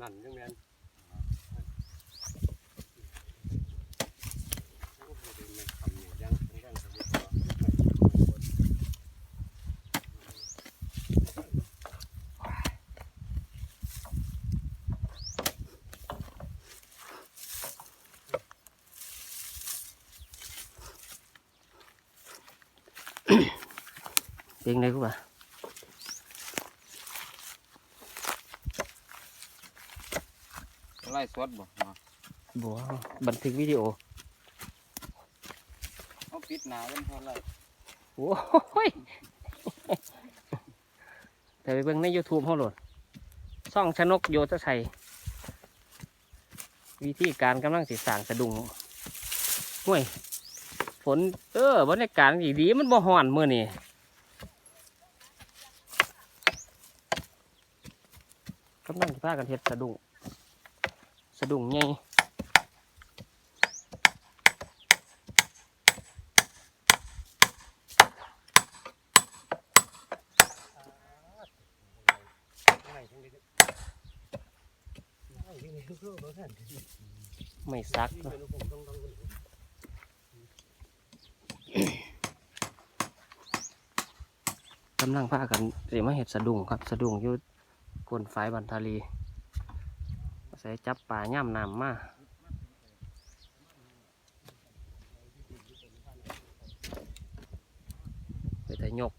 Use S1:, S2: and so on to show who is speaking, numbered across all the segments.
S1: นั่นยังแม่นโอ้โหเดี๋ยวมันทำอย่างยังยังยังทำอยู่พอ
S2: เพลงไหนกูป่ะ
S3: ไล่สดบ่มา
S2: บัวบันทึกวิดีโอ
S3: เอาปิดหนาเล่นเท่าไร
S2: โอ้ยแต่ไปเบิ่งใน YouTube เขาโหลดช่องชนกโยธชัยวิธีการกำลังสิสร้างสะดุ้งห่วยฝนเออบรรยากาศดีดีๆมันบ่ฮ้อนมื้อนี้กำลังสิพากันเฮ็ดสะดุ้ง สะดุ้ง
S1: ไงไม่
S2: ซักกำลังพากันเตรียมเห็ดสะดุ้งครับ สะดุ้งยู่กลนไฟบันทาลี ใส่จับปลาย่ำน้ำมาไปแต่ยก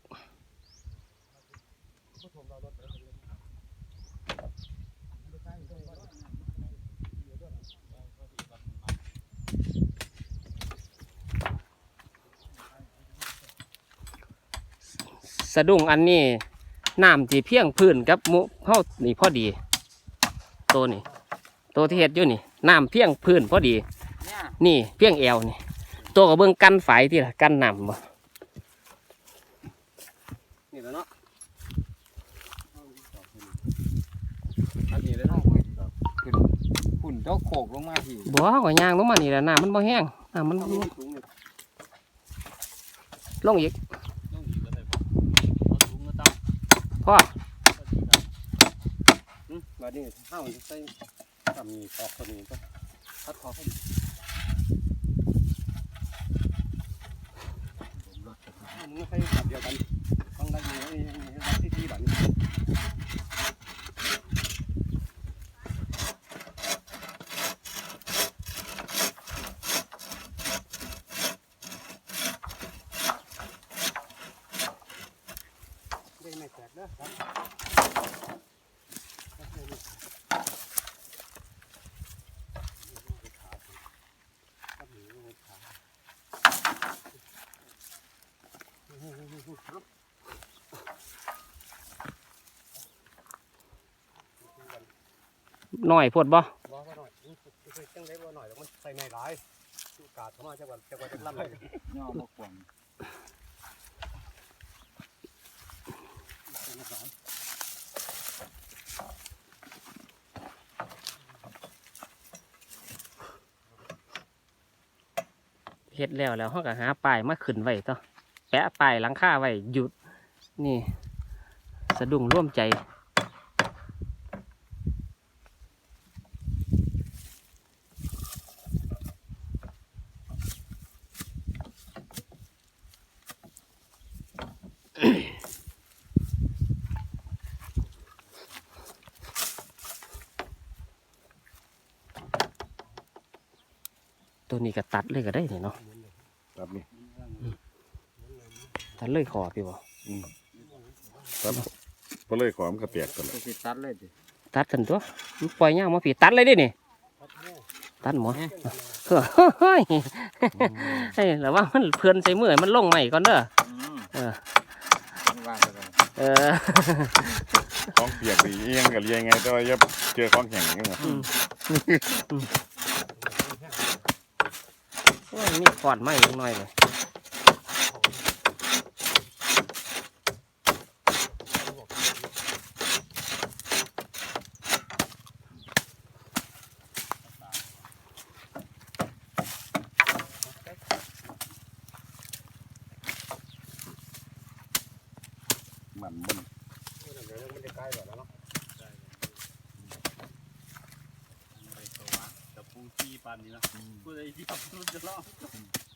S2: สะดุ้งอันนี้น้ำที่เพียงพื้นกับมุเฮานี่พอดี ตัวนี่ ตัวที่เห็ดอยู่นี่น้ำเพียงพื้นพอดี
S3: เนี่ย
S2: นี่เพียงแอวนี่ ตัวกับเบื้องกันฝายที่ละกันน้ำบ่
S1: นี่แหละเนาะ
S3: อันนี้เลยเนาะขึ้นหุ่นเจ้าโขกลงมาที
S2: บัวก็ย่างลงมานี่แหละน้ำมันบ่แห้งน้ำมัน
S1: เอามีถุงนี่
S2: ลงอีก
S1: ต้องอยู่กันเลยเอาถุงมาตั้ง
S2: พ่อ
S1: อืมมาดิข้าวใส่ทำมีตอกคนนี้ก็ถ้าทอให้มันไม่ค่อยแบบเดียวกันต้องได้อยู่ในรักที่ที่แบบนี้ได้ไม่แตกนะครับ
S2: น่อยพดบ่
S1: บ่ว่หน่อยจังได้บ่หน่อยแล้วมันใส่ในหลายอากาศเข้ามาจังหวัดจังหวัดจังลำเลย
S3: ย่อมาขวง
S2: เฮ็ดแล้วแล้วเฮาก็หาป้ายมาขึ้นไว้ต่อแปะป้ายหลังคาไว้หยุดนี่ สะดุ้งร่วมใจ ตัวนี้ก็ตัดเลยก็ได้นี่เนาะ
S4: ครับนี่
S2: ตัดเลยขอพี่บ่
S4: ครับพอเลยขอมนกระเปียกกันเล
S3: จะ
S4: ย
S3: สิตัดเลยดิ
S2: ตัดสันตัวมันปล่อยย่างมาผีตัดเลยดินี่ตัดหมดเฮ้ยเฮ้ยแล้วว่ามันเพื่อนใส่มือให้มันลงใหม่ก่อนเด้อ
S3: อืม
S2: เออ
S3: วางกันเลย
S2: เออ
S4: ของเปียกดีเอียงกับเรียงไงแต่ว่าอย่าเจอของแข็งนี่นะ
S2: โอ้ยมีขอดไม้เล็กน้อยเลย
S5: มันมันมันจะใกล้แบบนั้นเนาะ ทำนี่หลายมันหลายลำอยู่ตัว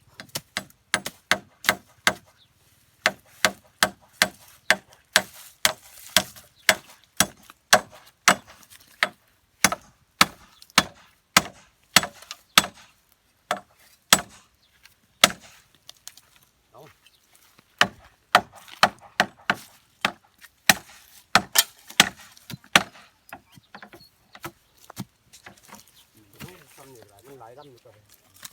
S5: เลย